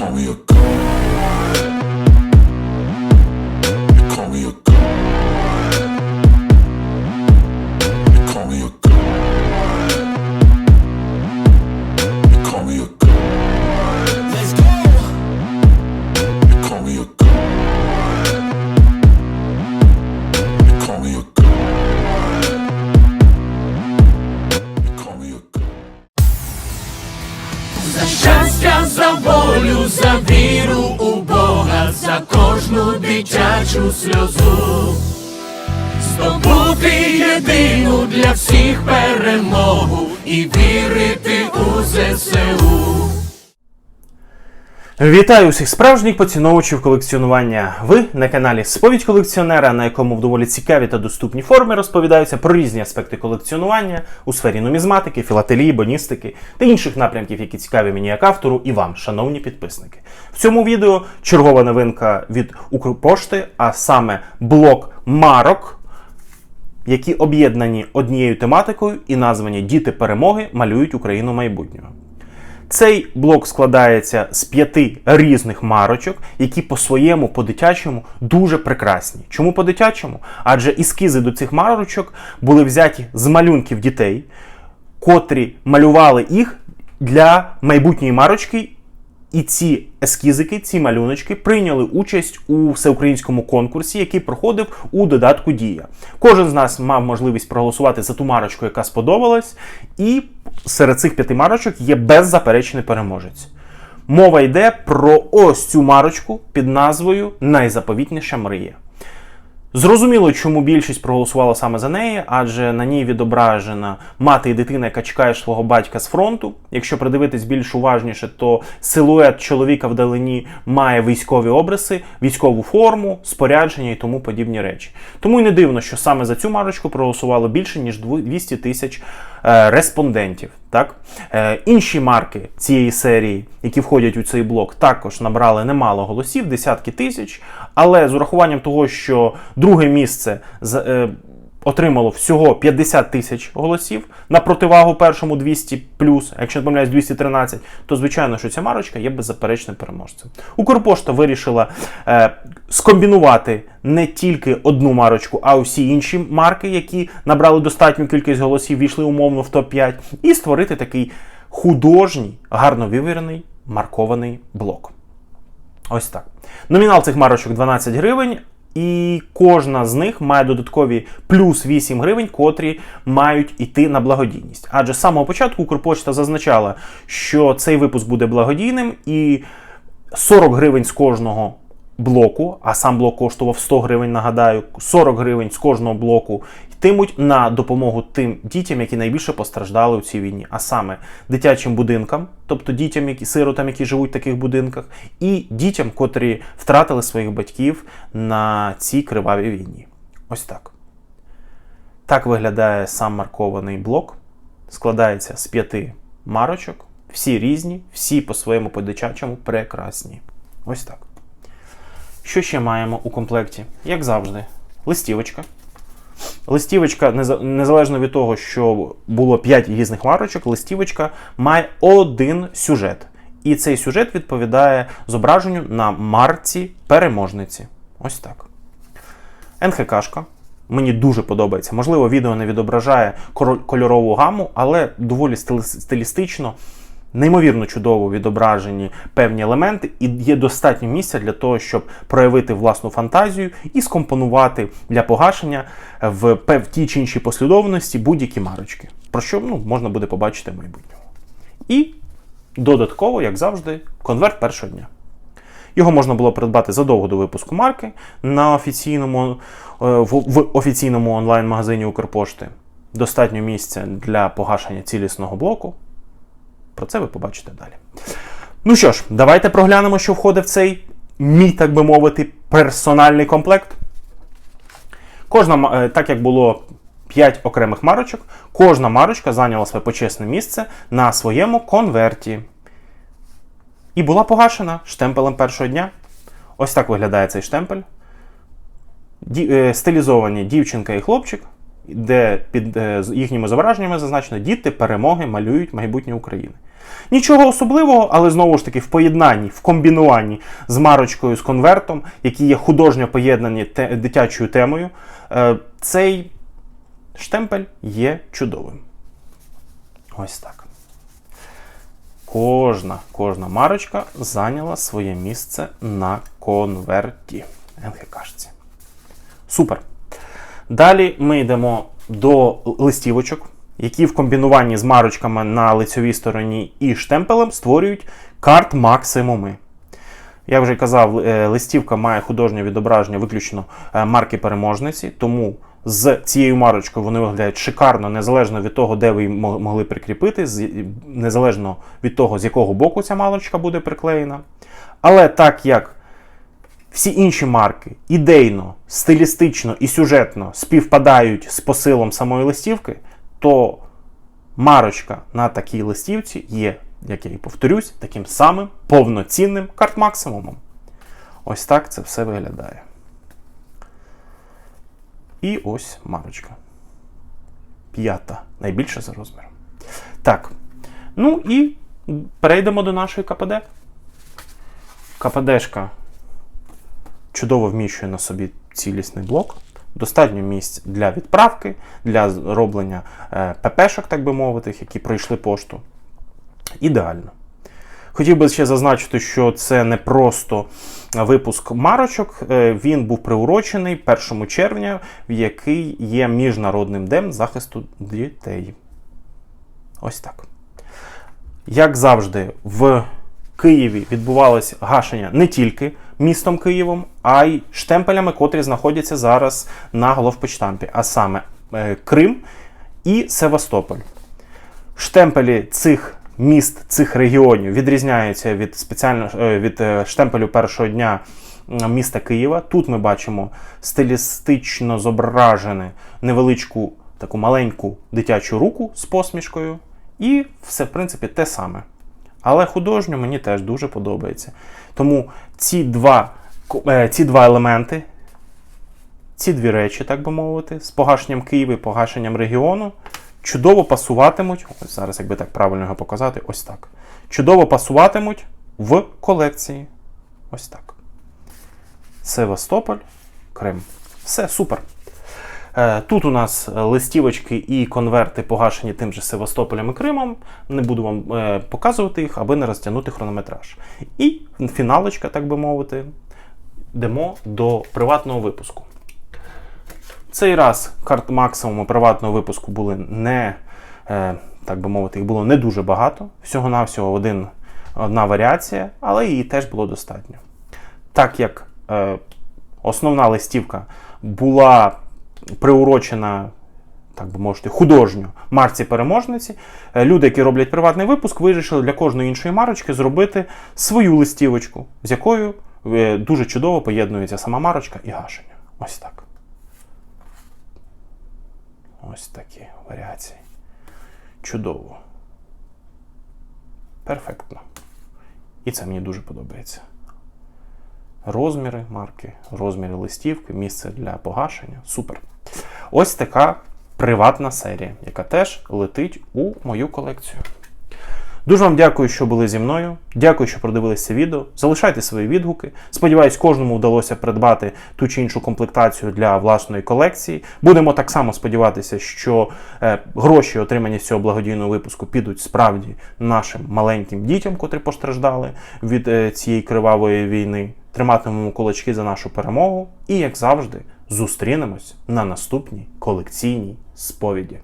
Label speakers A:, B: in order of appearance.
A: call me a god.
B: Дитячу сльозу. Здобути єдину для всіх перемогу і вірити у ЗСУ.
C: Вітаю усіх справжніх поціновувачів колекціонування. Ви на каналі Сповідь колекціонера, на якому в доволі цікаві та доступні форми розповідаються про різні аспекти колекціонування у сфері нумізматики, філателії, боністики та інших напрямків, які цікаві мені як автору і вам, шановні підписники. В цьому відео чергова новинка від Укрпошти, а саме блок марок які об'єднані однією тематикою і названі Діти перемоги малюють Україну майбутнього. Цей блок складається з п'яти різних марочок, які по-своєму, по-дитячому дуже прекрасні. Чому по-дитячому? Адже ескізи до цих марочок були взяті з малюнків дітей, котрі малювали їх для майбутньої марочки. І ці ескізики, ці малюночки прийняли участь у всеукраїнському конкурсі, який проходив у додатку Дія. Кожен з нас мав можливість проголосувати за ту марочку, яка сподобалась, і серед цих п'яти марочок є беззаперечний переможець. Мова йде про ось цю марочку під назвою Найзаповітніша мрія. Зрозуміло, чому більшість проголосувала саме за неї, адже на ній відображена мати і дитина, яка чекає свого батька з фронту. Якщо придивитись більш уважніше, то силует чоловіка вдалині має військові обриси, військову форму, спорядження і тому подібні речі. Тому й не дивно, що саме за цю марочку проголосувало більше ніж 200 тисяч респондентів. Так? Е, інші марки цієї серії, які входять у цей блок, також набрали немало голосів, десятки тисяч. Але з урахуванням того, що друге місце е, отримало всього 50 тисяч голосів на противагу першому 200 плюс, якщо не помиляюсь, 213, то звичайно, що ця марочка є беззаперечним переможцем. Укрпошта вирішила е, скомбінувати не тільки одну марочку, а усі інші марки, які набрали достатню кількість голосів, війшли умовно в топ-5, і створити такий художній, гарно вивірений маркований блок. Ось так. Номінал цих марочок 12 гривень, і кожна з них має додаткові плюс 8 гривень, котрі мають іти на благодійність. Адже з самого початку Укрпочта зазначала, що цей випуск буде благодійним, і 40 гривень з кожного блоку, а сам блок коштував 100 гривень, нагадаю, 40 гривень з кожного блоку йтимуть на допомогу тим дітям, які найбільше постраждали у цій війні, а саме дитячим будинкам, тобто дітям, які сиротам, які живуть в таких будинках, і дітям, котрі втратили своїх батьків на цій кривавій війні. Ось так. Так виглядає сам маркований блок. Складається з п'яти марочок, всі різні, всі по-своєму по-дитячому прекрасні. Ось так. Що ще маємо у комплекті? Як завжди, листівочка. Листівочка, незалежно від того, що було 5 різних марочок, листівочка має один сюжет. І цей сюжет відповідає зображенню на марці переможниці. Ось так. НХКшка. Мені дуже подобається. Можливо, відео не відображає кольорову гаму, але доволі стилістично, неймовірно чудово відображені певні елементи, і є достатньо місця для того, щоб проявити власну фантазію і скомпонувати для погашення в пев- тій чи іншій послідовності будь-які марочки, про що ну, можна буде побачити в майбутньому. І додатково, як завжди, конверт першого дня. Його можна було придбати задовго до випуску марки на офіційному, е, в, офіційному онлайн-магазині Укрпошти. Достатньо місця для погашення цілісного блоку. Про це ви побачите далі. Ну що ж, давайте проглянемо, що входить в цей мій, так би мовити, персональний комплект. Кожна, е, так як було 5 окремих марочок, кожна марочка зайняла своє почесне місце на своєму конверті. І була погашена штемпелем першого дня. Ось так виглядає цей штемпель. Ді, е, стилізовані дівчинка і хлопчик, де під е, їхніми зображеннями зазначено Діти перемоги малюють майбутнє України. Нічого особливого, але знову ж таки в поєднанні, в комбінуванні з марочкою з конвертом, які є художньо поєднані те, дитячою темою, е, цей штемпель є чудовим. Ось так. Кожна, кожна марочка зайняла своє місце на конверті НГКшці. Супер. Далі ми йдемо до листівочок, які в комбінуванні з марочками на лицьовій стороні і штемпелем створюють карт максимуми. Я вже казав, е, листівка має художнє відображення виключно е, марки переможниці, тому з цією марочкою вони виглядають шикарно, незалежно від того, де ви її могли прикріпити, незалежно від того, з якого боку ця марочка буде приклеєна. Але так як всі інші марки ідейно, стилістично і сюжетно співпадають з посилом самої листівки, то марочка на такій листівці є, як я і повторюсь, таким самим повноцінним карт-максимумом. Ось так це все виглядає. І ось марочка. П'ята. Найбільша за розміром. Так. Ну і перейдемо до нашої КПД. КПДшка чудово вміщує на собі цілісний блок. Достатньо місць для відправки, для зроблення е, ППшок, так би мовити, які пройшли пошту. Ідеально. Хотів би ще зазначити, що це не просто випуск марочок. е, Він був приурочений 1 червня, в який є міжнародним днем захисту дітей. Ось так. Як завжди, в Києві відбувалося гашення не тільки містом Києвом, а й штемпелями, котрі знаходяться зараз на головпочтампі, а саме е, Крим і Севастополь. Штемпелі цих міст, цих регіонів відрізняються від спеціально е, від е, штемпелю першого дня міста Києва. Тут ми бачимо стилістично зображену невеличку таку маленьку дитячу руку з посмішкою, і все, в принципі, те саме. Але художньо мені теж дуже подобається. Тому ці два, е, ці два елементи, ці дві речі, так би мовити, з погашенням Києва і погашенням регіону, чудово пасуватимуть. Ось зараз, якби так правильно його показати, ось так. Чудово пасуватимуть в колекції. Ось так. Севастополь, Крим. Все супер. Е, Тут у нас листівочки і конверти погашені тим же Севастополем і Кримом. Не буду вам е, показувати їх, аби не розтягнути хронометраж. І фіналочка, так би мовити, йдемо до приватного випуску. Цей раз карт максимуму приватного випуску були не, е, так би мовити, їх було не дуже багато. Всього-навсього один, одна варіація, але її теж було достатньо. Так як основна листівка була приурочена, так би мовити, художньо марці переможниці, е, люди, які роблять приватний випуск, вирішили для кожної іншої марочки зробити свою листівочку, з якою е, дуже чудово поєднується сама марочка і гашення. Ось так. Ось такі варіації. Чудово. Перфектно. І це мені дуже подобається. Розміри марки, розміри листівки, місце для погашення. Супер. Ось така приватна серія, яка теж летить у мою колекцію. Дуже вам дякую, що були зі мною. Дякую, що продивилися це відео. Залишайте свої відгуки. Сподіваюсь, кожному вдалося придбати ту чи іншу комплектацію для власної колекції. Будемо так само сподіватися, що е, гроші, отримані з цього благодійного випуску, підуть справді нашим маленьким дітям, котрі постраждали від е, цієї кривавої війни. Триматимемо кулачки за нашу перемогу. І, як завжди, зустрінемось на наступній колекційній сповіді.